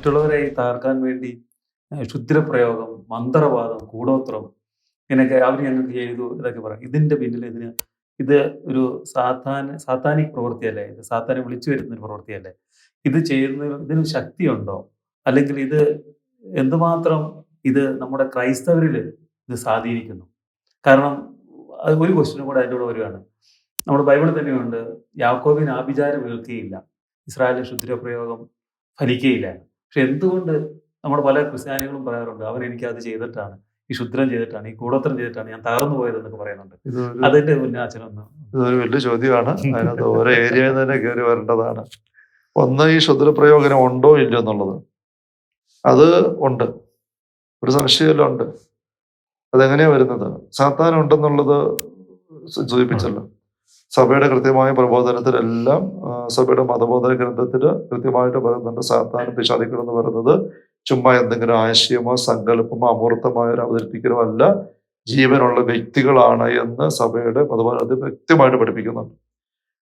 മറ്റുള്ളവരെ തകർക്കാൻ വേണ്ടി ക്ഷുദ്രപ്രയോഗം മന്ത്രവാദം കൂടോത്രം ഇങ്ങനെയൊക്കെ അവർ ഞങ്ങൾക്ക് ചെയ്തു ഇതൊക്കെ പറയും. ഇതിന്റെ പിന്നിൽ ഇതിന് ഇത് ഒരു സാത്താൻ സാത്താനിക് പ്രവൃത്തിയല്ലേ ഇത്? സാത്താനെ വിളിച്ചു വരുന്ന ഒരു പ്രവൃത്തിയല്ലേ? ഇത് ചെയ്യുന്ന ഇതിന് ശക്തിയുണ്ടോ? അല്ലെങ്കിൽ ഇത് എന്തുമാത്രം ഇത് നമ്മുടെ ക്രൈസ്തവരിൽ ഇത് സ്വാധീനിക്കുന്നു? കാരണം അത് ഒരു ക്വസ്റ്റിനും കൂടെ അതിന്റെ കൂടെ വരികയാണ്. നമ്മുടെ ബൈബിളിൽ തന്നെയുണ്ട് യാക്കോബിന് ആഭിചാരം ഏൽക്കുകയില്ല. ഇസ്രായേലിലെ ക്ഷുദ്രപ്രയോഗം ഫലിക്കുകയില്ല. പക്ഷെ എന്തുകൊണ്ട് നമ്മുടെ പല ക്രിസ്ത്യാനികളും പറയാറുണ്ട് അവൻ എനിക്ക് അത് ചെയ്തിട്ടാണ് ഈ ശുദ്രം ചെയ്തിട്ടാണ് ഈ കൂടോത്രം ചെയ്തിട്ടാണ് ഞാൻ തകർന്നു പോയത് എന്നൊക്കെ പറയുന്നുണ്ട് അതിന്റെ മുന്നേ അച്ഛനൊന്ന് ഇതൊരു വലിയ ചോദ്യമാണ്. അതിനകത്ത് ഓരോ ഏരിയയിൽ തന്നെ കയറി വരേണ്ടതാണ്. ഒന്ന് ഈ ശുദ്രപ്രയോജനം ഉണ്ടോ ഇല്ലയോ എന്നുള്ളത്. അത് ഉണ്ട്. ഒരു സംശയമല്ല ഉണ്ട്. അതെങ്ങനെയാ വരുന്നത്? സാത്താൻ ഉണ്ടെന്നുള്ളത് സൂചിപ്പിച്ചല്ലോ. സഭയുടെ കൃത്യമായ പ്രബോധനത്തിലെല്ലാം സഭയുടെ മതബോധന ഗ്രന്ഥത്തിൽ കൃത്യമായിട്ട് പറയുന്നുണ്ട്. സാത്താനും പിശാദിക്കളെന്ന് പറയുന്നത് ചുമ്മാ എന്തെങ്കിലും ആശയമോ സങ്കല്പമോ അമൂർത്തമായ ഒരു അവതരിപ്പിക്കലോ അല്ല. ജീവനുള്ള വ്യക്തികളാണ് എന്ന് സഭയുടെ മതബോധനത്തിൽ വ്യക്തമായിട്ട് പഠിപ്പിക്കുന്നുണ്ട്.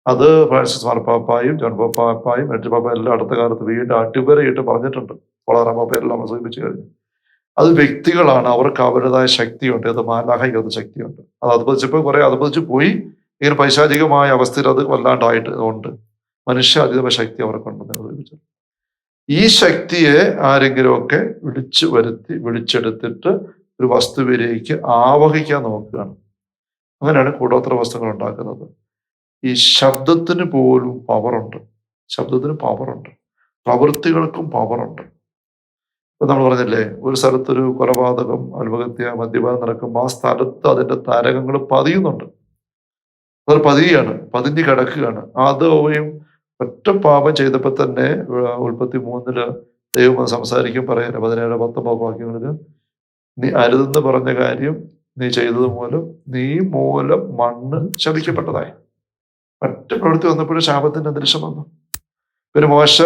അത് ഫ്രാൻസിസ് മാർപ്പാപ്പായും ജോൺ പാപ്പായും മെട്രി പാപ്പ എല്ലാം അടുത്ത കാലത്ത് വീണ്ടും അടിവരയിട്ട് പറഞ്ഞിട്ടുണ്ട്. വളരാൻ പാപ്പ എല്ലാം സൂചിപ്പിച്ചു കഴിഞ്ഞു. അത് വ്യക്തികളാണ്. അവർക്ക് അവരുടേതായ ശക്തിയുണ്ട്. അത് മാലാഹികത ശക്തിയുണ്ട്. അത് അതുപതിച്ചപ്പോൾ കുറെ അതുപതിച്ച് പോയി. ഇങ്ങനെ പൈശാചികമായ അവസ്ഥയിൽ അത് വല്ലാണ്ടായിട്ട് ഉണ്ട്. മനുഷ്യ അതീത ശക്തി അവർക്കുണ്ടെന്ന് സൂചിപ്പിച്ചു ഈ ശക്തിയെ ആരെങ്കിലുമൊക്കെ വിളിച്ചു വരുത്തി വിളിച്ചെടുത്തിട്ട് ഒരു വസ്തുവിലേക്ക് ആവഹിക്കാൻ നോക്കുകയാണ്. അങ്ങനെയാണ് കൂടോത്ര വസ്തുക്കൾ ഉണ്ടാക്കുന്നത്. ഈ ശബ്ദത്തിന് പോലും പവറുണ്ട്. ശബ്ദത്തിന് പവറുണ്ട്. പ്രവൃത്തികൾക്കും പവറുണ്ട്. ഇപ്പൊ നമ്മൾ പറഞ്ഞില്ലേ ഒരു സ്ഥലത്തൊരു കൊലപാതകം ആത്മഹത്യ മദ്യപാനം നടക്കുമ്പോൾ ആ സ്ഥലത്ത് അതിന്റെ താരകങ്ങൾ പതിയുന്നുണ്ട്. അത് പതിയാണ് പതിഞ്ഞ് കിടക്കുകയാണ്. ആദവയും ഒറ്റ പാപം ചെയ്തപ്പോൾ തന്നെ ഉൽപ്പത്തി മൂന്നിൽ ദൈവം സംസാരിക്കും പറയാൻ പതിനേഴ് പത്തൊമ്പത് വാക്യങ്ങളിൽ നീ അരുതെന്ന് പറഞ്ഞ കാര്യം നീ ചെയ്തത് മൂലം നീ മൂലം മണ്ണ് ശപിക്കപ്പെട്ടതായി മറ്റു പ്രവൃത്തി വന്നപ്പോഴും ശാപത്തിന്റെ അന്തരീക്ഷം വന്നു. പിന്നെ മോശ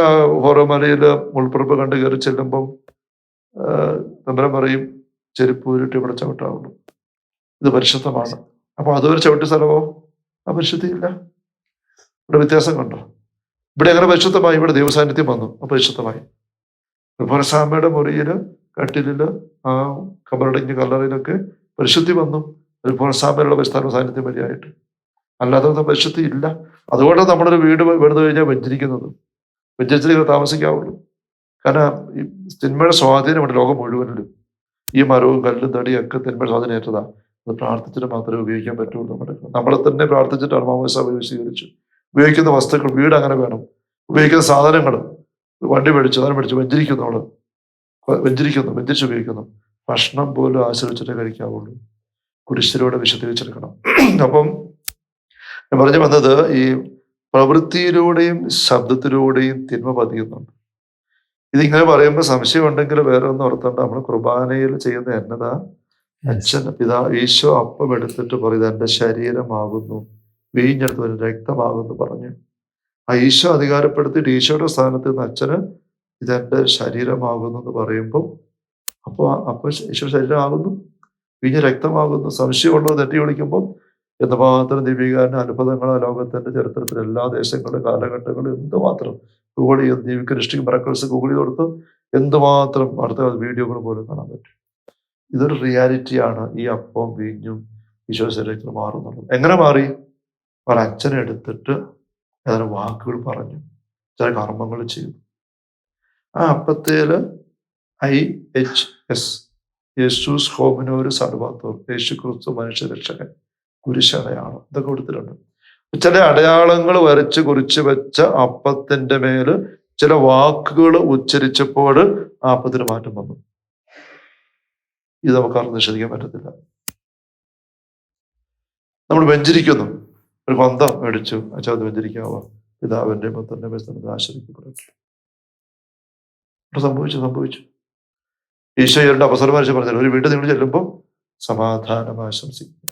ഹോറോമലയിൽ മുൾപ്പുറപ്പ് കണ്ട് കയറി ചെല്ലുമ്പം തമ്പരം പറയും ചെരുപ്പ് ഉരുട്ടി ഇവിടെ ചവിട്ടാവുള്ളൂ ഇത് പരിശുദ്ധമാണ്. അപ്പൊ അതൊരു ചവിട്ടി സ്ഥലമോ? ആ പരിശുദ്ധിയില്ല. ഇവിടെ വ്യത്യാസം കണ്ടോ? ഇവിടെ എങ്ങനെ പരിശുദ്ധമായി ഇവിടെ ദൈവസാന്നിധ്യം വന്നു. അപരിശുദ്ധമായി. അതുപോലെ സാമയുടെ മുറിയിൽ കട്ടിലിൽ ആ കബറടങ്ങിയ കല്ലറയിലൊക്കെ പരിശുദ്ധി വന്നു. ഒരു പുരസാമയുടെ പരിസ്ഥാന സാന്നിധ്യം വരെയായിട്ട് അല്ലാതെ പരിശുദ്ധി ഇല്ല. അതുകൊണ്ട് നമ്മളൊരു വീട് വെറുതെ കഴിഞ്ഞാൽ വെഞ്ചരിക്കുന്നത്. വെഞ്ചരിച്ചിട്ട് താമസിക്കാവുള്ളൂ. കാരണം ഈ തിന്മയുടെ സ്വാധീനമുണ്ട് ലോകം മുഴുവനിലും. ഈ മരവും കല്ലും തടിയൊക്കെ തിന്മയുടെ സ്വാധീനം ഏറ്റതാ. അത് പ്രാർത്ഥിച്ചിട്ട് മാത്രമേ ഉപയോഗിക്കാൻ പറ്റുള്ളൂ നമ്മുടെ നമ്മളെ തന്നെ പ്രാർത്ഥിച്ചിട്ടാണ് മാമോസ സ്വീകരിച്ചു ഉപയോഗിക്കുന്ന വസ്തുക്കൾ വീട് അങ്ങനെ വേണം. ഉപയോഗിക്കുന്ന സാധനങ്ങൾ വണ്ടി മേടിച്ചു സാധനം മേടിച്ചു വെഞ്ചരിക്കുന്നു അവൾ. വെഞ്ചരിക്കുന്നു വെഞ്ചരിച്ച് ഉപയോഗിക്കുന്നു. ഭക്ഷണം പോലും ആശ്രയിച്ചിട്ടേ കഴിക്കാവുള്ളൂ. കുരിശിലൂടെ വിശദീകരിച്ചെടുക്കണം. അപ്പം ഞാൻ പറഞ്ഞു വന്നത് ഈ പ്രവൃത്തിയിലൂടെയും ശബ്ദത്തിലൂടെയും തിന്മ പതിയുന്നുണ്ട്. ഇതിങ്ങനെ പറയുമ്പോൾ സംശയം ഉണ്ടെങ്കിൽ വേറെ ഒന്നും ഓർത്തണ്ട നമ്മൾ കുർബാനയിൽ ചെയ്യുന്ന എന്നതാ? അച്ഛൻ പിതാ ഈശോ അപ്പം എടുത്തിട്ട് പറയുന്നത് എന്റെ ശരീരമാകുന്നു. വീഞ്ഞെടുത്ത് രക്തമാകുന്നു പറഞ്ഞു. ആ ഈശോ അധികാരപ്പെടുത്തിയിട്ട് ഈശോയുടെ സ്ഥാനത്ത് നിന്ന് അച്ഛന് ഇതെന്റെ ശരീരമാകുന്നു എന്ന് പറയുമ്പോൾ അപ്പോൾ അപ്പോൾ ഈശോ ശരീരമാകുന്നു? വീഞ്ഞ് രക്തമാകുന്നു? സംശയമുള്ളത് തെറ്റി വിളിക്കുമ്പോൾ എന്തുമാത്രം ദീപികാരന്റെ അത്ഭുതങ്ങൾ ലോകത്തിന്റെ ചരിത്രത്തിൽ എല്ലാ ദേശങ്ങളും കാലഘട്ടങ്ങളും എന്തുമാത്രം ഗൂഗിൾ ചെയ്ത് ദീപിക്ക് ഡിസ്ട്രിക്ട് മറക്കൽസ് ഗൂഗിൾ ചെയ്ത് കൊടുത്ത് എന്തുമാത്രം അടുത്ത വീഡിയോകൾ പോലും കാണാൻ പറ്റും? ഇതൊരു റിയാലിറ്റിയാണ് ഈ അപ്പവും വീഞ്ഞും ഈശോ ശരീരത്തിൽ മാറുന്നുള്ളത് എങ്ങനെ മാറി? ഒരച്ഛനെ എടുത്തിട്ട് ഏതാനും വാക്കുകൾ പറഞ്ഞു. ചില കർമ്മങ്ങൾ ചെയ്തു. ആ അപ്പത്തേൽ ഐ എച്ച് എസ് യേശുസ് ഹോമിനോര് സർവാത്തോർ യേശു ക്രിസ്തു മനുഷ്യ രക്ഷകൻ കുരിശടയാളം ഇതൊക്കെ കൊടുത്തിട്ടുണ്ട്. ചില അടയാളങ്ങൾ വരച്ച് കുറിച്ച് വെച്ച അപ്പത്തിന്റെ മേൽ ചില വാക്കുകൾ ഉച്ചരിച്ചപ്പോൾ ആ അപ്പത്തിന് മാറ്റം വന്നു. ഇത് ആർക്കും നിഷേധിക്കാൻ പറ്റത്തില്ല. നമ്മൾ വെഞ്ചരിക്കുന്നു. ഒരു പന്ത മേടിച്ചു. അച്ഛാ അത് വെഞ്ചരിക്കാവോ? പിതാവിന്റെ പുത്രന്റെ ബന്ധത്തിൽ ആശ്രയിക്കപ്പെടട്ടെ. ഇവിടെ സംഭവിച്ചു സംഭവിച്ചു. ഈശോ അവസരം വരച്ച് പറഞ്ഞു ഒരു വീട്ടിൽ നിങ്ങൾ ചെല്ലുമ്പോൾ സമാധാനം ആശംസിക്കുക.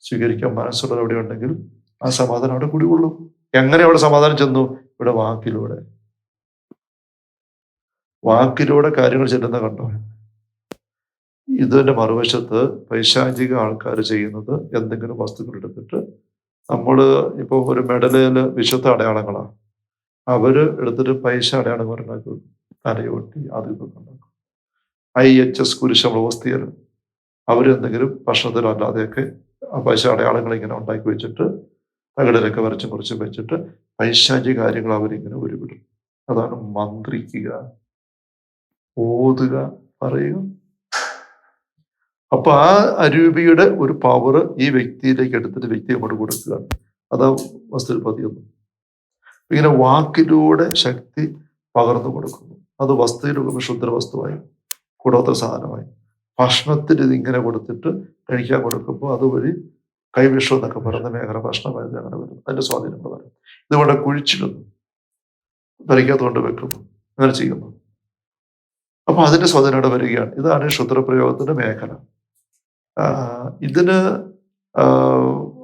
സ്വീകരിക്കാൻ മനസ്സുള്ളത് അവിടെ ഉണ്ടെങ്കിൽ ആ സമാധാനം അവിടെ കുടികൊള്ളൂ എങ്ങനെ അവിടെ സമാധാനം ചെന്നു? ഇവിടെ വാക്കിലൂടെ. വാക്കിലൂടെ കാര്യങ്ങൾ ചെല്ലുന്ന കണ്ടോ? ഇതിന്റെ മറുവശത്ത് പൈശാചിക ആൾക്കാർ ചെയ്യുന്നത് എന്തെങ്കിലും വസ്തുക്കൾ എടുത്തിട്ട് നമ്മൾ ഇപ്പോൾ ഒരു മെഡലിൽ വിശുദ്ധ അടയാളങ്ങളാണ് അവർ എടുത്തിട്ട് പൈസ അടയാളങ്ങൾ ഉണ്ടാക്കും തലയോട്ടി അത് ഇതൊക്കെ ഉണ്ടാക്കും. ഐ എച്ച് എസ് കുരിശ വസ്തിയർ അവരെന്തെങ്കിലും ഭക്ഷണത്തിലല്ലാതെയൊക്കെ ആ പൈസ അടയാളങ്ങൾ ഇങ്ങനെ ഉണ്ടാക്കി വെച്ചിട്ട് തകടിലൊക്കെ വരച്ചും കുറച്ചും വെച്ചിട്ട് പൈശാചി കാര്യങ്ങൾ അവരിങ്ങനെ ഒരുവിടും. അതാണ് മന്ത്രിക്കുക ഓതുക പറയുക. അപ്പൊ ആ അരൂപിയുടെ ഒരു പവർ ഈ വ്യക്തിയിലേക്ക് എടുത്തിട്ട് വ്യക്തി അങ്ങോട്ട് കൊടുക്കുകയാണ്. അതാ വസ്തു പതിയൊന്ന്. ഇങ്ങനെ വാക്കിലൂടെ ശക്തി പകർന്നു കൊടുക്കുന്നു. അത് വസ്തുവിലൂടെ ശുദ്ധ വസ്തുവായി കൂടോത്ര സാധനമായി. ഭക്ഷണത്തിൽ ഇതിങ്ങനെ കൊടുത്തിട്ട് കഴിക്കാൻ കൊടുക്കുമ്പോൾ അതുവഴി കൈവിഷം എന്നൊക്കെ പറയുന്ന മേഖല ഭക്ഷണമായത് അങ്ങനെ വരുന്നു അതിന്റെ സ്വാധീനങ്ങൾ വരും. ഇതുകൊണ്ട് കുഴിച്ചിടുന്നു. ഭരിക്കാത്തതുകൊണ്ട് വെക്കുന്നു. അങ്ങനെ ചെയ്യുന്നു. അപ്പൊ അതിന്റെ സ്വാധീനം വരികയാണ്. ഇതാണ് ക്ഷുദ്രപ്രയോഗത്തിന്റെ മേഖല. ഇതിന്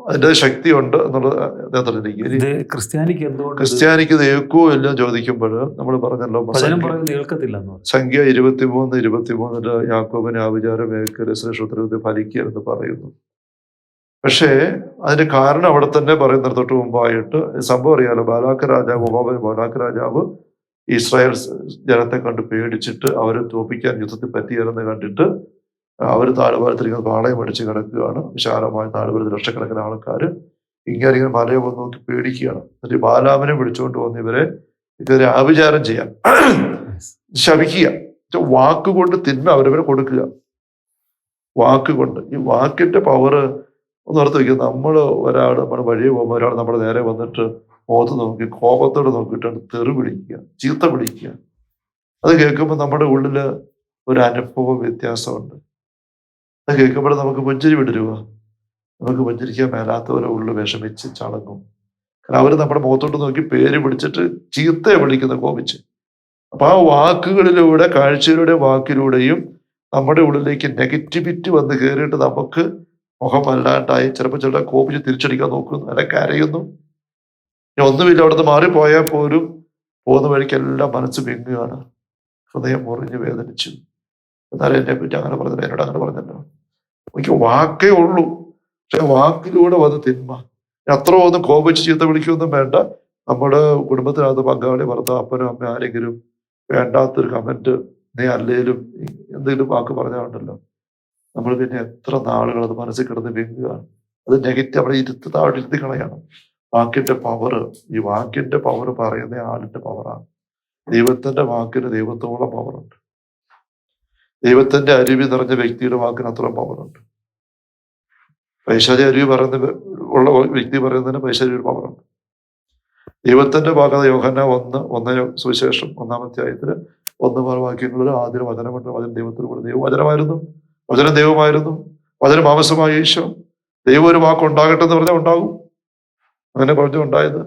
അതിന്റെ അതിന്റെ ശക്തിയുണ്ട് എന്നുള്ളത് അദ്ദേഹത്തിന് ക്രിസ്ത്യാനിക്ക് എന്തുകൊണ്ട് ക്രിസ്ത്യാനിക്ക് ഏക്കോ എല്ലാം ചോദിക്കുമ്പോൾ നമ്മൾ പറഞ്ഞല്ലോ സംഖ്യ- ഇരുപത്തി മൂന്ന് എന്ന് മൂന്നിൽ യാക്കോബിന് ആവിചാരം ഏക്കര് ശ്രേഷ്ഠത്തിൽ എന്ന് പറയുന്നു. പക്ഷേ അതിന് കാരണം അവിടെ തന്നെ പറയുന്നിടത്തോട്ട് മുമ്പായിട്ട് സംഭവം അറിയാലോ ബാലാക്ക് രാജാവ് ഉമാബൻ ബാലാക്ക് രാജാവ് ഇസ്രായേൽ ജനത്തെ കണ്ട് പേടിച്ചിട്ട് അവരെ തോപ്പിക്കാൻ യുദ്ധത്തിൽ പറ്റിയാലെന്ന് കണ്ടിട്ട് അവർ താഴ്വാരത്തിരിക്കുന്ന പാളയം അടിച്ച് കിടക്കുകയാണ്. വിശാലമായ താഴ്വാരത്തിൽ ലക്ഷക്കണക്കിന് ആൾക്കാർ ഇങ്ങനെ ഇങ്ങനെ മലയെ വന്ന് നോക്കി പേടിക്കുകയാണ്. എന്നിട്ട് ബാലാമനെ വിളിച്ചുകൊണ്ട് വന്ന് ഇവരെ ഇവരെ ആഭിചാരം ചെയ്യാൻ ശപിക്കുക. വാക്കുകൊണ്ട് തിന്മ അവരവരെ കൊടുക്കുക. വാക്കുകൊണ്ട്. ഈ വാക്കിന്റെ പവർ ഒന്ന് ഓർത്ത് വയ്ക്കുക നമ്മൾ ഒരാൾ നമ്മുടെ വഴിയെ പോകുമ്പോൾ ഒരാൾ നമ്മുടെ നേരെ വന്നിട്ട് മുഖത്ത് നോക്കി കോപത്തോടെ നോക്കിയിട്ടാണ് തെറി പിടിക്കുക ചീത്ത പിടിക്കുക അത് കേൾക്കുമ്പോൾ നമ്മുടെ ഉള്ളിൽ ഒരു അനുഭവ വ്യത്യാസമുണ്ട്. അത് കേൾക്കുമ്പോൾ നമുക്ക് പുഞ്ചിരി വിടരുക നമുക്ക് പുഞ്ചിരിക്കാൻ മേലാത്തവരെ ഉള്ളിൽ വിഷമിച്ച് ചളങ്ങും. കാരണം അവർ നമ്മുടെ മുഖത്തോട്ട് നോക്കി പേര് പിടിച്ചിട്ട് ചീത്തയെ വിളിക്കുന്ന കോപിച്ച്. അപ്പൊ ആ വാക്കുകളിലൂടെ കാഴ്ചയിലൂടെ വാക്കിലൂടെയും നമ്മുടെ ഉള്ളിലേക്ക് നെഗറ്റിവിറ്റി വന്ന് കയറിയിട്ട് നമുക്ക് മുഖം വല്ലാണ്ടായി ചിലപ്പോൾ ചില കോപിച്ച് തിരിച്ചടിക്കാൻ നോക്കുന്നു. അല്ലെ കരയുന്നു ഇനി ഒന്നുമില്ല അവിടുന്ന് മാറിപ്പോയാൽ പോലും പോകുന്ന വഴിക്കെല്ലാം മനസ്സ് വിങ്ങുകയാണ്. ഹൃദയം മുറിഞ്ഞ് വേദനിച്ചു. എന്നാലും എന്നെ പറ്റി അങ്ങനെ പറഞ്ഞില്ല. എന്നോട് അങ്ങനെ പറഞ്ഞല്ലോ. എനിക്ക് വാക്കേ ഉള്ളൂ. പക്ഷെ വാക്കിലൂടെ വന്ന് തിന്മ. അത്ര ഒന്നും കോപിച്ച് ചീത്ത വിളിക്കൊന്നും വേണ്ട. നമ്മുടെ കുടുംബത്തിനകത്ത് പങ്കാളി ഭർത്താവ് അപ്പനും അമ്മ ആരെങ്കിലും വേണ്ടാത്തൊരു കമന്റ് നീ അല്ലേലും എന്തെങ്കിലും വാക്ക് പറഞ്ഞാണ്ടല്ലോ നമ്മൾ പിന്നെ എത്ര നാളുകൾ അത് മനസ്സിൽ കിടന്ന് വീങ്ങുകയാണ്. അത് നെഗറ്റീവ് അവിടെ ഇരുത്ത് താഴെ ഇരുത്തി കളയണം. വാക്കിന്റെ പവർ ഈ വാക്കിന്റെ പവർ പറയുന്ന ആളിന്റെ പവറാണ് ദൈവത്തിന്റെ വാക്കിന് ദൈവത്തോളം പവറുണ്ട് ദൈവത്തിന്റെ അരുവി നിറഞ്ഞ വ്യക്തിയുടെ വാക്കിന് അത്ര പവറുണ്ട് പൈശാചി അരുവി പറയുന്ന ഉള്ള വ്യക്തി പറയുന്നതിന് പൈശാചി ഒരു പവറുണ്ട് ദൈവത്തിന്റെ ഭാഗത്ത് യോഹന ഒന്ന് ഒന്ന സുവിശേഷം ഒന്നാമത്തെ ആയത്തിൽ ഒന്ന് പറ വാക്യങ്ങളിൽ ആദ്യം വചനമുണ്ട് വചനം ദൈവത്തിന് കൂടെ ദൈവം വചനമായിരുന്നു. വചനം ദൈവമായിരുന്നു. വചനം ആവശ്യമായ ഈശോ. ദൈവം ഒരു വാക്ക് ഉണ്ടാകട്ടെ എന്ന് പറഞ്ഞാൽ ഉണ്ടാകും. അങ്ങനെ പറഞ്ഞു ഉണ്ടായത്.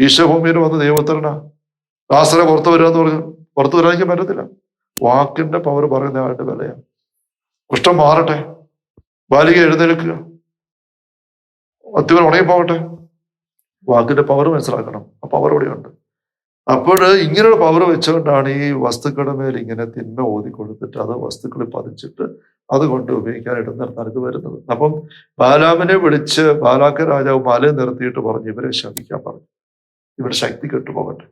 ഈശോ വന്ന് ദൈവത്തരണ ദാസനെ പുറത്തു വരിക എന്ന് പറഞ്ഞു. പുറത്തു വരാതിരിക്കാൻ പറ്റത്തില്ല. വാക്കിന്റെ പവർ പറയുന്ന ആളുടെ വിലയാണ്. കുഷ്ഠം മാറട്ടെ. ബാലിക എഴുന്നേൽക്കുക. അത്യുവൻ ഉണങ്ങിപ്പോകട്ടെ വാക്കിന്റെ പവർ മനസ്സിലാക്കണം. ആ പവർ ഇവിടെയുണ്ട്. അപ്പോൾ ഇങ്ങനെയുള്ള പവർ വെച്ചുകൊണ്ടാണ് ഈ വസ്തുക്കളുടെ മേൽ ഇങ്ങനെ തിന്മ ഓതി കൊടുത്തിട്ട് അത് വസ്തുക്കളിൽ പതിച്ചിട്ട് അതുകൊണ്ട് നിർത്താൻ ഇത് വരുന്നത്. അപ്പം ബാലാമിനെ വിളിച്ച് ബാലാക്ക രാജാവ് മല നിർത്തിയിട്ട് പറഞ്ഞു ഇവരെ ശമിക്കാൻ പറഞ്ഞു. ഇവരുടെ ശക്തി കെട്ടുപോകട്ടെ.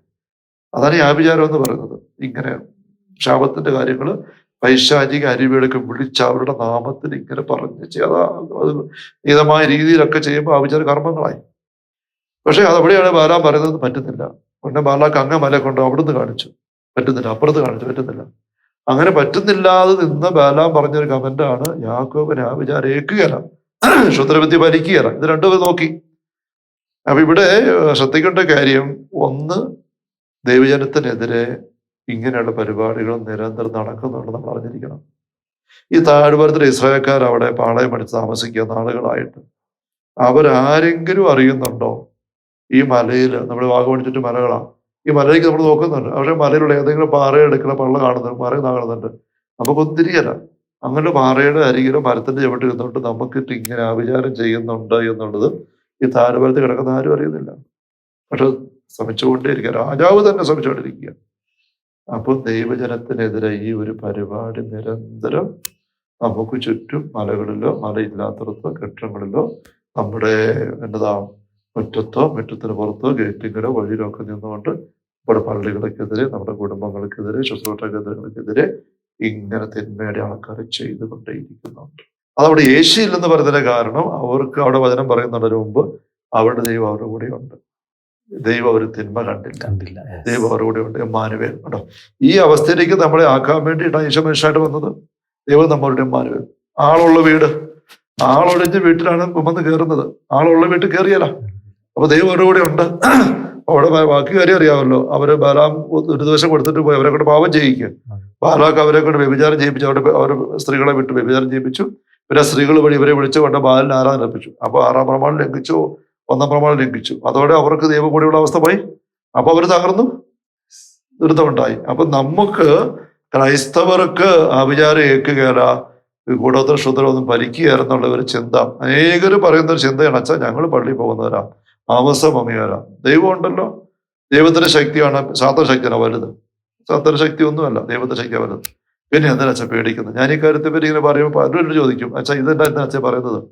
അതാണ് ആഭിചാരം എന്ന് പറയുന്നത്. ഇങ്ങനെ ശാപത്തിന്റെ കാര്യങ്ങൾ പൈശാചിക അരുവികളൊക്കെ വിളിച്ച് അവരുടെ നാമത്തിൽ ഇങ്ങനെ പറഞ്ഞ് ചെയ്യ- അതാ രീതിയിലൊക്കെ ചെയ്യുമ്പോൾ ആവശ്യ കർമ്മങ്ങളായി. പക്ഷെ അതവിടെയാണ് ബാലാം പറയുന്നത് പറ്റുന്നില്ല. ഉടനെ ബാലാക്ക് അങ്ങ മല കൊണ്ട് അവിടുന്ന് കാണിച്ചു. പറ്റുന്നില്ല. അപ്പുറത്ത് കാണിച്ചു. പറ്റുന്നില്ല. അങ്ങനെ പറ്റുന്നില്ലാതെ നിന്ന് ബാലാം പറഞ്ഞൊരു കമന്റാണ് യാക്കോബൻ ആ വിചാരം ഏക്കുകയല്ല. ക്ഷുദ്രവിദ്യ ഭരിക്കുകയല്ല ഇത് രണ്ടുപേർ നോക്കി. അപ്പൊ ഇവിടെ ശ്രദ്ധിക്കേണ്ട കാര്യം ഒന്ന് ദൈവജനത്തിനെതിരെ ഇങ്ങനെയുള്ള പരിപാടികൾ നിരന്തരം നടക്കുന്നുണ്ട് നമ്മൾ അറിഞ്ഞിരിക്കണം ഈ താഴ്വാരത്തിൽ ഇസ്രായേൽക്കാർ അവിടെ പാളയം അടിച്ച് താമസിക്കുന്ന നാളുകളായിട്ട് അവരാരെങ്കിലും അറിയുന്നുണ്ടോ? ഈ മലയിൽ നമ്മൾ വാഗമണിച്ചിട്ട് മലകളാണ് ഈ മലയിലേക്ക് നമ്മൾ നോക്കുന്നുണ്ട്. പക്ഷെ മലയിലുള്ള ഏതെങ്കിലും പാറയെടുക്കുന്ന പള്ള കാണുന്നുണ്ട് പാറ കാണുന്നുണ്ട്. നമുക്കൊന്നും തിരിയല്ല അങ്ങനെ പാറയുടെ അരികിലോ മരത്തിന്റെ ചവിട്ടിൽ ഇരുന്നുകൊണ്ട് നമുക്കിട്ട് ഇങ്ങനെ ആവിചാരം ചെയ്യുന്നുണ്ട് എന്നുള്ളത് ഈ താരപരത്ത് കിടക്കുന്ന ആരും അറിയുന്നില്ല. പക്ഷെ ശ്രമിച്ചുകൊണ്ടേയിരിക്കുക. രാജാവ് തന്നെ ശ്രമിച്ചുകൊണ്ടിരിക്കുക. അപ്പൊ ദൈവജനത്തിനെതിരെ ഈ ഒരു പരിപാടി നിരന്തരം നമുക്ക് ചുറ്റും മലകളിലോ മലയില്ലാത്തടത്തോ കെട്ടിടങ്ങളിലോ നമ്മുടെ എന്നതാ മുറ്റത്തോ മുറ്റത്തിന് പുറത്തോ ഗേറ്റിങ്ങിലോ വഴിയിലോ ഒക്കെ നിന്നുകൊണ്ട് നമ്മുടെ പള്ളികൾക്കെതിരെ നമ്മുടെ കുടുംബങ്ങൾക്കെതിരെ ശുശ്രൂഷ കേന്ദ്രങ്ങൾക്കെതിരെ ഇങ്ങനെ തിന്മയുടെ ആൾക്കാർ ചെയ്തുകൊണ്ടേയിരിക്കുന്നുണ്ട്. അതവിടെ യേശുയില്ലെന്ന് പറയുന്നതിന് കാരണം അവർക്ക് അവിടെ വചനം പറയുന്നതിന് മുമ്പ് അവരുടെ ദൈവം അവരുടെ കൂടെ ഉണ്ട് ദൈവം അവർ തിന്മ കണ്ടില്ല. കണ്ടില്ല. ദൈവം അവരുടെ കൂടെ ഉണ്ട്? മാനുവേൽ കേട്ടോ ഈ അവസ്ഥയിലേക്ക് നമ്മളെ ആക്കാൻ വേണ്ടിയിട്ടാണ് ഈശോ മനുഷ്യനായിട്ട് വന്നത്. ദൈവം നമ്മളുടെ മാനുവേൽ ആളുള്ള വീട്. ആളൊഴിഞ്ഞ വീട്ടിലാണ് വന്ന് കയറുന്നത്. ആളുള്ള വീട്ടിൽ കയറിയല്ല. അപ്പൊ ദൈവം അവരുടെ കൂടെ ഉണ്ട്. അവിടെ ബാക്കി കാര്യം അറിയാമല്ലോ. അവർ ബാലാം ഒരു ദിവസം കൊടുത്തിട്ട് പോയി. അവരെ കൊണ്ട് പാപം ചെയ്യിക്കും ബാലാക്ക് അവരെ കൊണ്ട് വ്യഭിചാരം ചെയ്യിപ്പിച്ചു. അവരുടെ അവർ സ്ത്രീകളെ വിട്ട്. വ്യഭിചാരം ചെയ്യിപ്പിച്ചു. പിന്നെ സ്ത്രീകൾ വഴി ഇവരെ വിളിച്ചു കൊണ്ട് ബാലിന് ആരാധന അർപ്പിച്ചു. അപ്പൊ ആറാം പ്രമാണം ലംഘിച്ചു ഒന്നാം പ്രമാണം ലംഘിച്ചു അതോടെ അവർക്ക് ദൈവം കൂടിയുള്ള അവസ്ഥ പോയി. അപ്പൊ അവർ തകർന്നു. ദുരിതമുണ്ടായി. അപ്പൊ നമുക്ക് ക്രൈസ്തവർക്ക് അഭിചാരം ഏക്കുകയല്ല കൂടോത്ര ശുദ്രമൊന്നും ഭരിക്കുകയല്ല എന്നുള്ള ഒരു ചിന്ത. അനേകർ പറയുന്ന ഒരു ചിന്തയാണ് അച്ഛാ ഞങ്ങൾ പള്ളിയിൽ പോകുന്നവരാ. ആമസം ദൈവം ഉണ്ടല്ലോ. ദൈവത്തിന്റെ ശക്തിയാണ്. സാത്ര ശക്തിയാണ് വലുത്. സാത്ര ശക്തി ഒന്നുമല്ല. ദൈവത്തിന്റെ ശക്തിയാണ് വലുത്. പിന്നെ എന്തിനാ അച്ഛൻ പേടിക്കുന്നത്? ഞാൻ ഈ കാര്യത്തെ പറ്റി ഇങ്ങനെ പറയുമ്പോൾ പലരും ചോദിക്കും അച്ഛാ ഇതെന്താ എന്താ അച്ഛൻ പറയുന്നത്?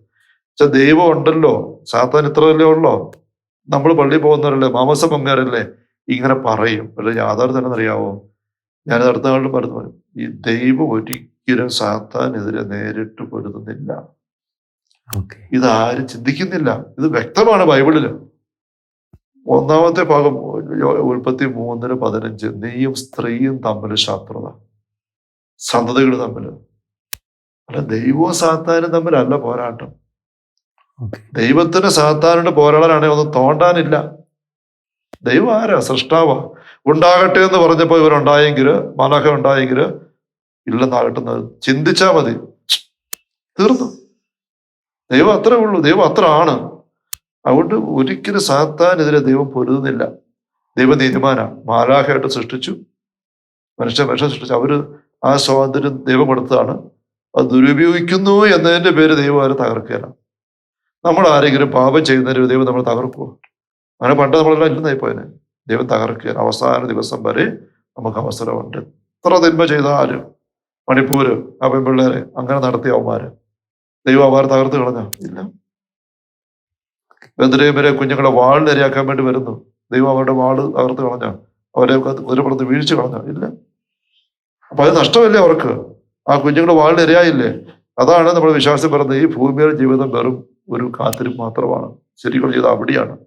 അച്ഛാ ദൈവം ഉണ്ടല്ലോ. സാത്താൻ ഇത്രയല്ലേ ഉള്ളോ? നമ്മൾ പള്ളി പോകുന്നവരല്ലേ? മാമസം പങ്കാരല്ലേ ഇങ്ങനെ പറയും. പക്ഷെ യാഥാർത്ഥ്യം എന്നറിയാവോ ഞാൻ അടുത്ത പറഞ്ഞു. പറയും ഈ ദൈവം ഒരിക്കലും സാത്താനെതിരെ നേരിട്ട് പൊരുതുന്നില്ല. ഇതാരും ഇത് ആരും ചിന്തിക്കുന്നില്ല. ഇത് വ്യക്തമാണ് ബൈബിളിൽ. ഒന്നാമത്തെ ഭാഗം ഉൽപ്പത്തി മൂന്നിന് പതിനഞ്ച് നീയും സ്ത്രീയും തമ്മിൽ ശത്രുത. സന്തതികൾ തമ്മിൽ അല്ല ദൈവവും സാത്താനും തമ്മിലല്ല പോരാട്ടം. ദൈവത്തിന് സാത്താനോട് പോരാടാനാണെങ്കിൽ ഒന്നും തോണ്ടാനില്ല. ദൈവം ആരാ? സൃഷ്ടാവ. ഉണ്ടാകട്ടെ എന്ന് പറഞ്ഞപ്പോൾ ഇവരുണ്ടായെങ്കിൽ മലഹ ഉണ്ടായെങ്കിൽ ഇല്ലെന്നാകട്ടെ ചിന്തിച്ചാ മതി. തീർന്നു. ദൈവം അത്രേ ഉള്ളൂ. ദൈവം അത്ര ആണ്. അതുകൊണ്ട് ഒരിക്കലും സാത്താനെതിരെ ദൈവം പൊരുതുന്നില്ല. ദൈവം നീതിമാനാ മാലാഹയായിട്ട് സൃഷ്ടിച്ചു. മനുഷ്യ മനുഷ്യ സൃഷ്ടിച്ചു. അവർ ആ സ്വാതന്ത്ര്യം ദൈവം കൊടുത്തതാണ്. അത് ദുരുപയോഗിക്കുന്നു എന്നതിന്റെ പേര് ദൈവം അവരെ തകർക്കുകയില്ല നമ്മൾ ആരെങ്കിലും പാപം ചെയ്യുന്നതിന് ദൈവം നമ്മൾ തകർക്കുമോ അങ്ങനെ പണ്ട് നമ്മളെല്ലാം ഇല്ലെന്നായി പോയനെ. ദൈവം തകർക്കുക. അവസാന ദിവസം വരെ നമുക്ക് അവസരമുണ്ട്. എത്ര തിന്മ ചെയ്താലും മണിപ്പൂര് ആ പെൺപിള്ളേരെ അങ്ങനെ നടത്തിയ അവന്മാര്. ദൈവം അവരെ തകർത്ത് കളഞ്ഞ? ഇല്ല. ബന്ധുരേമരെ കുഞ്ഞുങ്ങളെ വാളിനിരയാക്കാൻ വേണ്ടി വരുന്നു. ദൈവം അവരുടെ വാൾ തകർത്ത് കളഞ്ഞ? അവരെ കുതിരപ്പുറത്ത് വീഴ്ച കളഞ്ഞ? ഇല്ല. അപ്പൊ അത് നഷ്ടമല്ലേ അവർക്ക്? ആ കുഞ്ഞുങ്ങൾ വാളിനിരയായില്ലേ അതാണ് നമ്മൾ വിശ്വാസം പറയുന്നത്. ഈ ഭൂമിയുടെ ജീവിതം വെറും ഒരു കാത്തിരിപ്പ് മാത്രമാണ്. ശരിക്കുള്ള ചെയ്ത് അവിടെയാണ്.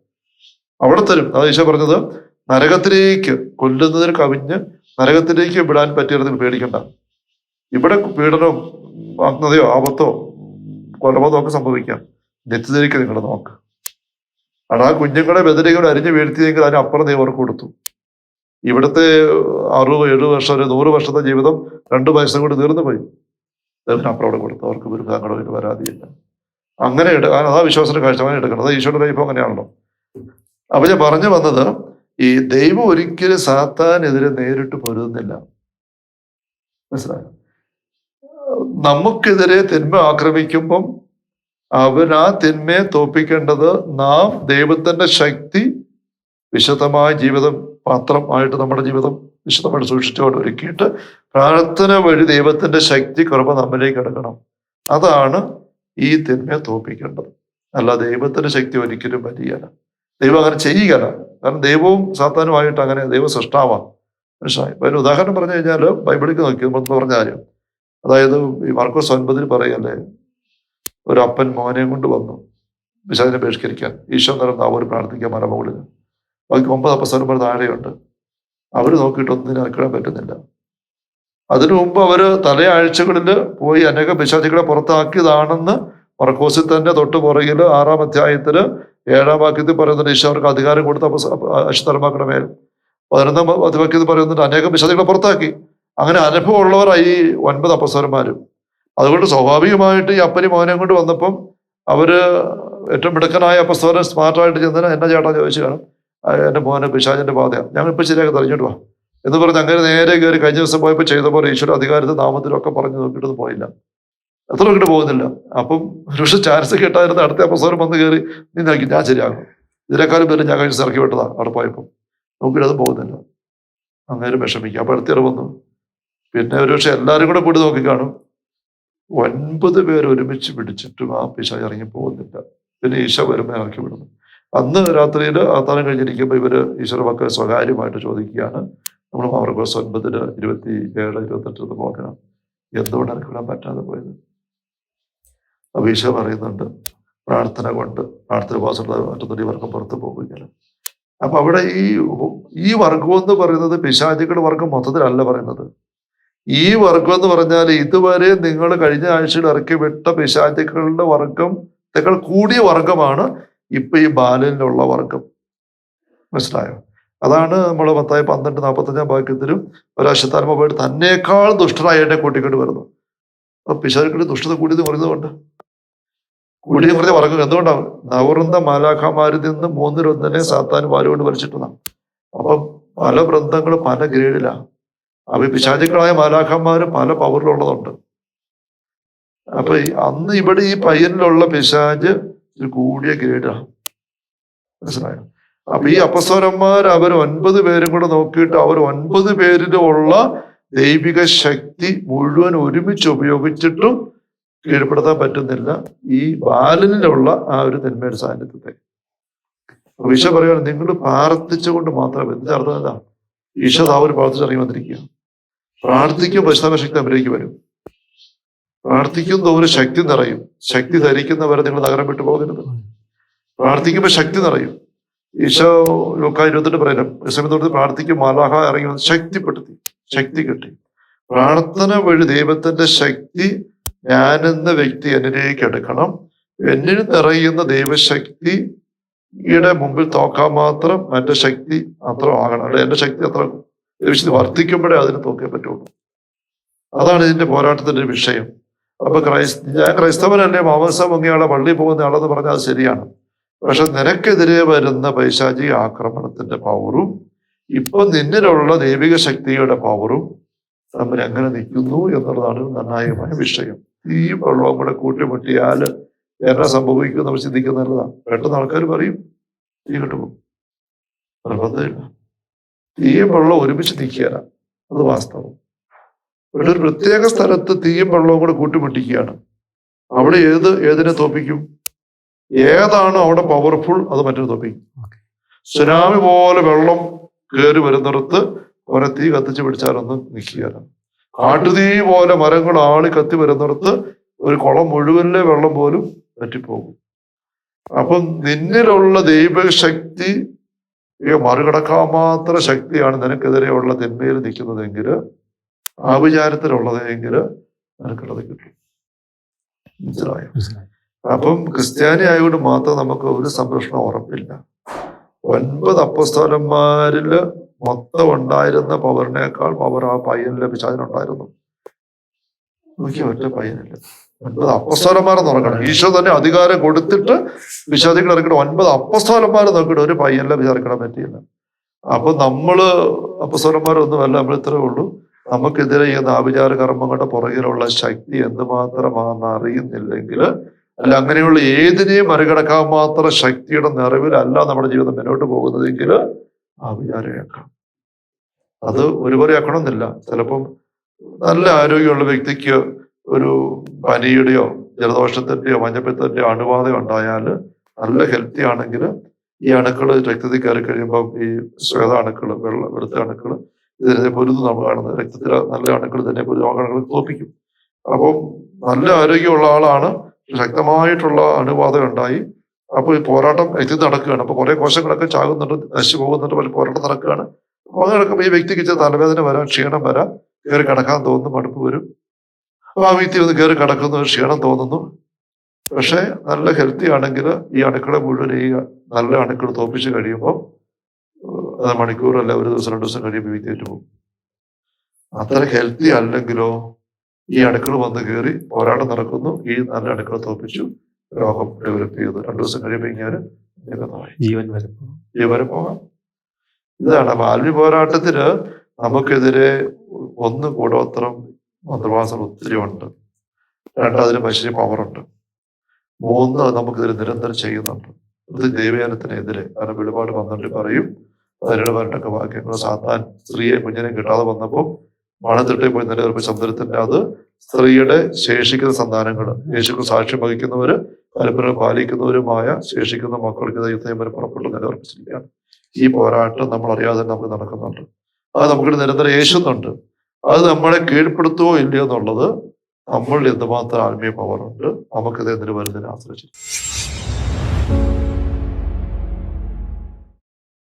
അവിടെ തരും. അത് ഈശോ പറഞ്ഞത് നരകത്തിലേക്ക് കൊല്ലുന്നതിന് കവിഞ്ഞ് നരകത്തിലേക്ക് വിടാൻ പറ്റിയതിന് പേടിക്കണ്ട. ഇവിടെ പീഡനവും അഗ്നതയോ ആപത്തോ കൊലപാതകമോ ഒക്കെ സംഭവിക്കാം. നിത്യത്തിലേക്ക് നിങ്ങൾ നോക്ക്. അവിടെ ആ കുഞ്ഞുങ്ങളെ ബദലേക്കൂടെ അരിഞ്ഞു വീഴ്ത്തിയെങ്കിൽ അതിന് അപ്പുറം ദൈവം അവർക്ക് കൊടുത്തു. ഇവിടുത്തെ അറുപത് എഴുപത് വർഷം ഒരു നൂറ് വർഷത്തെ ജീവിതം രണ്ട് വയസ്സും കൂടി തീർന്നു പോയി. ദൈവത്തിനപ്പുറം അവിടെ കൊടുത്തു. അവർക്ക് ഒരു സങ്കടം ഒരു പരാതിയില്ല അങ്ങനെ ആ ആ വിശ്വാസത്തിന് കാഴ്ച അങ്ങനെ എടുക്കണം അത് ഈശോയുടെ ലൈഫ് അങ്ങനെയാണല്ലോ. അപ്പൊ ഞാൻ പറഞ്ഞു വന്നത് ഈ ദൈവം ഒരിക്കലും സാത്താനെതിരെ നേരിട്ട് പൊരുതുന്നില്ല. മനസ്സിലായോ? നമുക്കെതിരെ തിന്മ ആക്രമിക്കുമ്പം അവൻ ആ തിന്മയെ തോപ്പിക്കേണ്ടത് നാം ദൈവത്തിന്റെ ശക്തി വിശദമായ ജീവിതം പാത്രം ആയിട്ട് നമ്മുടെ ജീവിതം വിശദമായിട്ട് സൂക്ഷിച്ചുകൊണ്ട് ഒരുക്കിയിട്ട് പ്രാർത്ഥന വഴി ദൈവത്തിന്റെ ശക്തി കുറവ് നമ്മിലേക്ക് എടുക്കണം. അതാണ് ഈ തിന്മയെ തോപ്പിക്കേണ്ടത് അല്ല ദൈവത്തിന്റെ ശക്തി ഒരിക്കലും വലിയല്ല. ദൈവം അങ്ങനെ ചെയ്യുകയല്ല. കാരണം ദൈവവും സാത്താനുമായിട്ട് അങ്ങനെ ദൈവ സൃഷ്ടാവാം ഇപ്പൊ ഒരു ഉദാഹരണം പറഞ്ഞു കഴിഞ്ഞാൽ ബൈബിളിലേക്ക് നോക്കി നമ്മൾ പറഞ്ഞ കാര്യം. അതായത് ഈ മാർക്കോസ് ഒൻപതിൽ പറയല്ലേ ഒരു അപ്പൻ മോനെയും കൊണ്ട് വന്നു വിശാദിനെ ബഹിഷ്കരിക്കാൻ. ഈശോ നിറം നാവോട് പ്രാർത്ഥിക്കാൻ മലമുകളിൽ ബാക്കി ഒമ്പത് അപ്പസ്വരന്മാർ താഴെയുണ്ട്. അവർ നോക്കിയിട്ടൊന്നും അനക്കിടാൻ പറ്റുന്നില്ല. അതിനു മുമ്പ് അവർ തലയാഴ്ചകളിൽ പോയി അനേക പിശാചികളെ പുറത്താക്കിയതാണെന്ന് മർക്കോസിൽ തന്നെ തൊട്ട് പുറകിൽ ആറാം അധ്യായത്തിൽ ഏഴാം വാക്യത്തിൽ പറയുന്നുണ്ട് ഈശോ അവർക്ക് അധികാരം കൊടുത്ത അശുദ്ധർമാക്കളുടെ മേൽ. പതിനൊന്നാം വാക്യത്തിൽ പറയുന്നുണ്ട് അനേകം പിശാചികളെ പുറത്താക്കി. അങ്ങനെ അനുഭവമുള്ളവരായി ഈ ഒൻപത് അപ്പസ്വരന്മാരും അതുകൊണ്ട് സ്വാഭാവികമായിട്ട് ഈ അപ്പനി മോനെ കൊണ്ട് വന്നപ്പം അവർ ഏറ്റവും മിടുക്കനായ അപ്പസ്വരൻ സ്മാർട്ടായിട്ട് ചെന്നതിന് എന്നെ ചേട്ടാ ചോദിച്ചു കാണും എന്റെ മോനെ പിശാചിന്റെ ബാധയാണ് ഇപ്പം ശരിയാക്കി തെളിഞ്ഞിട്ട് വാ. എന്ന് പറഞ്ഞ് അങ്ങനെ നേരെ കയറി കഴിഞ്ഞ ദിവസം പോയപ്പോൾ ചെയ്ത പോലെ ഈശ്വര അധികാരത്തെ നാമത്തിലൊക്കെ പറഞ്ഞു നോക്കിയിട്ട് പോയില്ല. എത്ര നോക്കിട്ട് പോകുന്നില്ല. അപ്പം ഋഷ ചാൻസ് കിട്ടാതിരുന്ന അടുത്ത അപ്പസ്വരം വന്ന് കയറി നീ നോക്കി ഞാൻ ശരിയാകും. ഇതിനേക്കാളും പേര് ഞാൻ കഴിഞ്ഞ് ഇറക്കി വിട്ടതാ അവിടെ പോയപ്പോൾ നോക്കിയിട്ട് അത് പോകുന്നില്ല. അങ്ങനെ വിഷമിക്കുക അപ്പം അടുത്തിറ വന്നു. പിന്നെ ഒരു പക്ഷെ എല്ലാവരും കൂടെ കൂടി നോക്കി കാണും ഒൻപത് പേർ ഒരുമിച്ച് പിടിച്ചിട്ടും ആ പിശ ഇറങ്ങി പോകുന്നില്ല. പിന്നെ ഈശോ വരുമ്പോൾ ഇറക്കി വിടുന്നു. അന്ന് രാത്രിയിൽ ആത്താനം കഴിഞ്ഞിരിക്കുമ്പോൾ ഇവർ ഈശ്വര മക്കൾ സ്വകാര്യമായിട്ട് ചോദിക്കുകയാണ്. നമ്മൾ മാർഗോസ് ഒൻപതിന് ഇരുപത്തി ഏഴ് ഇരുപത്തെട്ട് നോക്കണം എന്തുകൊണ്ട് വിടാൻ പറ്റാതെ പോയത്? അഭീഷ പറയുന്നുണ്ട് പ്രാർത്ഥന കൊണ്ട് പ്രാർത്ഥന ഉപാസന മറ്റൊന്നും ഈ വർഗം പുറത്ത് പോകുകയില്ല അപ്പൊ അവിടെ ഈ ഈ വർഗം എന്ന് പറയുന്നത് പിശാചികളുടെ വർഗം മൊത്തത്തിലല്ല പറയുന്നത്. ഈ വർഗം എന്ന് പറഞ്ഞാൽ ഇതുവരെ നിങ്ങൾ കഴിഞ്ഞ ആഴ്ചയിൽ ഇറക്കി വിട്ട പിശാചികളുടെ വർഗം ത്തേക്കാൾ കൂടിയ വർഗമാണ് ഇപ്പൊ ഈ ബാലനിലുള്ള വർഗം മനസ്സിലായോ? അതാണ് നമ്മൾ പത്തായി പന്ത്രണ്ട് നാൽപ്പത്തഞ്ചാം വാക്യത്തിലും ഒരാശത്താൽമ പോയിട്ട് തന്നേക്കാൾ ദുഷ്ടനായ എന്നെ കൂട്ടിക്കൊണ്ട് വരുന്നു. അപ്പൊ പിശാചികളുടെ ദുഷ്ടത കൂടിയത് കുറയുന്നതുകൊണ്ട് കൂടിയത് പറഞ്ഞ പറഞ്ഞു എന്തുകൊണ്ടാണ്? നവറുന്ന മാലാഖമാരിൽ നിന്ന് മൂന്നിലൊന്നിനെ സാത്താൻ വാലുകൊണ്ട് വലിച്ചിട്ടതാണ് അപ്പം പല വൃന്ദങ്ങൾ പല ഗ്രേഡിലാണ് അപ്പൊ പിശാചുക്കളായ മാലാഖന്മാര് പല പവറിലുള്ളതുണ്ട്. അപ്പൊ അന്ന് ഇവിടെ ഈ പയ്യനിലുള്ള പിശാജ് കൂടിയ ഗ്രേഡാണ് മനസ്സിലായോ? അപ്പൊ ഈ അപ്പസ്വരന്മാർ അവർ ഒൻപത് പേരും കൂടെ നോക്കിയിട്ട് അവർ ഒൻപത് പേരിലുള്ള ദൈവിക ശക്തി മുഴുവൻ ഒരുമിച്ച് ഉപയോഗിച്ചിട്ടും കീഴ്പ്പെടുത്താൻ പറ്റുന്നില്ല. ഈ ബാലനിലുള്ള ആ ഒരു തിന്മയുടെ സാന്നിധ്യത്തെ. ഈശോ പറയുകയാണ് നിങ്ങൾ പ്രാർത്ഥിച്ചുകൊണ്ട് മാത്രം ഇതിന്റെ അർത്ഥം എന്താ ഈശോ ഒരു പ്രാർത്ഥിച്ചിറങ്ങി വന്നിരിക്കുക പ്രാർത്ഥിക്കും പശ്ചാത്തല ശക്തി അവരിലേക്ക് വരും. പ്രാർത്ഥിക്കും തോറും ശക്തി നിറയും. ശക്തി ധരിക്കുന്നവരെ നിങ്ങൾ നഗരം വിട്ടു പോകരുത്. പ്രാർത്ഥിക്കുമ്പോൾ ശക്തി നിറയും. ഈശോ ലൂക്ക ഇരുപത്തെട്ട് പ്രകാരം സമയത്തോട് പ്രാർത്ഥിക്കും മാലാഹ ഇറങ്ങി വന്ന് ശക്തിപ്പെടുത്തി ശക്തി കിട്ടി. പ്രാർത്ഥന വഴി ദൈവത്തിന്റെ ശക്തി ഞാനെന്ന വ്യക്തി എന്നിലേക്ക് എടുക്കണം. എന്നിൽ നിറയുന്ന ദൈവശക്തിയുടെ മുമ്പിൽ തോക്കാൻ മാത്രം എന്റെ ശക്തി അത്ര ആകണം. അല്ലെ എന്റെ ശക്തി അത്ര ദൈവശക്തി വർദ്ധിക്കുമ്പോഴേ അതിന് തോക്കാൻ പറ്റുള്ളൂ. അതാണ് ഇതിന്റെ പോരാട്ടത്തിന്റെ വിഷയം. അപ്പൊ ക്രൈസ് ഞാൻ ക്രൈസ്തവനല്ലേ മാമസം മുങ്ങിയാളെ പള്ളി പോകുന്ന ആളെന്ന് പറഞ്ഞാൽ അത് ശരിയാണ്. പക്ഷെ നിനക്കെതിരെ വരുന്ന പൈശാചിക ആക്രമണത്തിന്റെ പവറും ഇപ്പൊ നിന്നിലുള്ള ദൈവിക ശക്തിയുടെ പവറും തമ്മിൽ എങ്ങനെ നിൽക്കുന്നു എന്നുള്ളതാണ് നിർണായകമായ വിഷയം. ഈ വെള്ളവും കൂടെ കൂട്ടിമുട്ടിയാൽ എന്നെ സംഭവിക്കും നമ്മൾ ചിന്തിക്കുന്ന നല്ലതാണ്. പെട്ടെന്ന് ആൾക്കാർ പറയും തീ കിട്ടുപോകും. നിർബന്ധമില്ല. തീയും വെള്ളവും ഒരുമിച്ച് നിൽക്കുകയാണ്. അത് വാസ്തവം. ഇവിടെ ഒരു പ്രത്യേക സ്ഥലത്ത് തീയും വെള്ളവും കൂടെ കൂട്ടിമുട്ടിക്കുകയാണ്. അവിടെ ഏത് ഏതിനെ തോപ്പിക്കും ഏതാണോ അവിടെ പവർഫുൾ അത് മറ്റൊരു തൊപ്പി സുനാമി പോലെ വെള്ളം കയറി വരുന്നിടത്ത് അവരെ തീ കത്തിച്ച് പിടിച്ചാലൊന്ന് നിൽക്കുകയാണ് കാട്ടുതീ പോലെ മരങ്ങൾ ആളി കത്തി വരുന്നിടത്ത് ഒരു കുളം മുഴുവനിലെ വെള്ളം പോലും പറ്റിപ്പോകും അപ്പം നിന്നിലുള്ള ദൈവശക്തി മറികടക്കാൻ മാത്ര ശക്തിയാണ് നിനക്കെതിരെയുള്ള തിന്മയിൽ നിൽക്കുന്നതെങ്കിൽ ആഭിചാരത്തിലുള്ളതെങ്കിൽ നിനക്കുള്ളത് കിട്ടും. മനസ്സിലായോ? മനസ്സിലായി. അപ്പം ക്രിസ്ത്യാനി ആയതുകൊണ്ട് മാത്രം നമുക്ക് ഒരു സംരക്ഷണം ഉറപ്പില്ല. ഒൻപത് അപ്പസ്തോലന്മാരിൽ മൊത്തം ഉണ്ടായിരുന്ന പവറിനേക്കാൾ പവർ ആ പയ്യനിലെ പിശാചിനുണ്ടായിരുന്നു എനിക്ക് ഒറ്റ പയ്യനില്ല. ഒൻപത് അപ്പസ്തോലന്മാരെന്ന് നോക്കണം ഈശോ തന്നെ അധികാരം കൊടുത്തിട്ട് വിശ്വാസികൾ ഇറക്കണം ഒൻപത് അപ്പസ്തോലന്മാരെ നോക്കിയിട്ട് ഒരു പയ്യനിലെ വിചാരിക്കണം പറ്റിയില്ല. അപ്പൊ നമ്മൾ അപ്പസ്തോലന്മാരൊന്നുമല്ല നമ്മൾ ഇത്രേ ഉള്ളൂ. നമുക്കെതിരെ ഈ നാവിചാര കർമ്മങ്ങളുടെ പുറകിലുള്ള ശക്തി എന്തുമാത്രമാണെന്ന് അറിയുന്നില്ലെങ്കിൽ അല്ല അങ്ങനെയുള്ള ഏതിനെയും മറികടക്കാൻ മാത്രം ശക്തിയുടെ നിറവിലല്ല നമ്മുടെ ജീവിതം മുന്നോട്ട് പോകുന്നതെങ്കിൽ ആ വിചാരമാക്കാം അത് ഒരുപോലെ ആക്കണമെന്നില്ല ചിലപ്പം നല്ല ആരോഗ്യമുള്ള വ്യക്തിക്ക് ഒരു പനിയുടെയോ ജലദോഷത്തിന്റെയോ മഞ്ഞപ്പിത്തന്റെയോ അണുബാധ ഉണ്ടായാൽ നല്ല ഹെൽത്തി ആണെങ്കിൽ ഈ അണുക്കൾ രക്തത്തിൽ കയറി കഴിയുമ്പോൾ ഈ ശ്വേത അണുക്കൾ വെള്ള വെളുത്ത അണുക്കൾ ഇതിനെ പൊരുത് നമ്മൾ കാണുന്നത്. രക്തത്തിലെ നല്ല അണുക്കൾ തന്നെ രോഗാണുക്കൾ തോപ്പിക്കും അപ്പം നല്ല ആരോഗ്യമുള്ള ആളാണ് ശക്തമായിട്ടുള്ള അണുബാധ ഉണ്ടായി അപ്പൊ ഈ പോരാട്ടം എത്തി നടക്കുകയാണ്. അപ്പോൾ കുറേ കോശങ്ങളൊക്കെ ചാകുന്നുണ്ട് നശിച്ചു പോകുന്നുണ്ട് പല പോരാട്ടം നടക്കുകയാണ്. അപ്പോൾ അങ്ങനെ നടക്കുമ്പോൾ ഈ വ്യക്തിക്ക് ഇച്ചിരി തലവേദന വരാം ക്ഷീണം വരാം കയറി കിടക്കാൻ തോന്നുന്നു മടുപ്പ് വരും. അപ്പോൾ ആ വ്യക്തി ഒന്ന് കയറി കിടക്കുന്നു ക്ഷീണം തോന്നുന്നു. പക്ഷേ നല്ല ഹെൽത്തി ആണെങ്കിൽ ഈ അണുക്കളെ മുഴുവൻ ഈ നല്ല അണുക്കൾ തോപ്പിച്ച് കഴിയുമ്പോൾ അത് മണിക്കൂറല്ല ഒരു ദിവസം രണ്ടു ദിവസം കഴിയുമ്പോൾ വ്യക്തി പോകും അത്ര ഹെൽത്തി അല്ലെങ്കിലോ ഈ അടുക്കള വന്ന് കയറി പോരാട്ടം നടക്കുന്നു. ഈ നല്ല അടുക്കള തോപ്പിച്ചു. രോഗം ഡെവലപ്പ് ചെയ്തു രണ്ടു ദിവസം കഴിയുമ്പോൾ ഇങ്ങനെ ജീവൻ വരെ ജീവൻ വരെ പോകാം. ഇതാണ് ബാല്യ പോരാട്ടത്തിന് നമുക്കെതിരെ ഒന്ന് കൂടോത്രം മന്ത്രവാസം ഒത്തിരി ഉണ്ട്. രണ്ട് അതിന് മനുഷ്യന് പവറുണ്ട് മൂന്ന് നമുക്കിതിൽ നിരന്തരം ചെയ്യുന്നുണ്ട്. ഇത് ദൈവയാനത്തിനെതിരെ കാരണം വെളിപാട് പന്ത്രണ്ട് പറയും. പതിനേഴ് പതിനെട്ടൊക്കെ വാക്യങ്ങൾ സാത്താൻ സ്ത്രീയെ കുഞ്ഞിനെ കിട്ടാതെ വന്നപ്പോൾ മണത്തിട്ടേ പോയി നിലനിർപ്പിച്ച സമുദ്രത്തിന്റെ അത് സ്ത്രീയുടെ ശേഷിക്കുന്ന സന്താനങ്ങൾ യേശുക്ക് സാക്ഷ്യം വഹിക്കുന്നവര് പരമ്പര പാലിക്കുന്നവരുമായ ശേഷിക്കുന്ന മക്കൾക്ക് ദൈവത്തെയും പുറപ്പെട്ടു നിലയുറപ്പിച്ചിരിക്കുകയാണ് ഈ പോരാട്ടം നമ്മൾ അറിയാതെ നമുക്ക് നടക്കുന്നുണ്ട്. അത് നമുക്ക് നിരന്തരം യേശുന്നുണ്ട്. അത് നമ്മളെ കീഴ്പ്പെടുത്തുവോ ഇല്ലയോ എന്നുള്ളത് നമ്മളിൽ എന്തുമാത്രം ആത്മീയ പവറുണ്ട് നമുക്കിത് എന്തിനു വരുന്നതിനെ ആശ്രയിച്ചു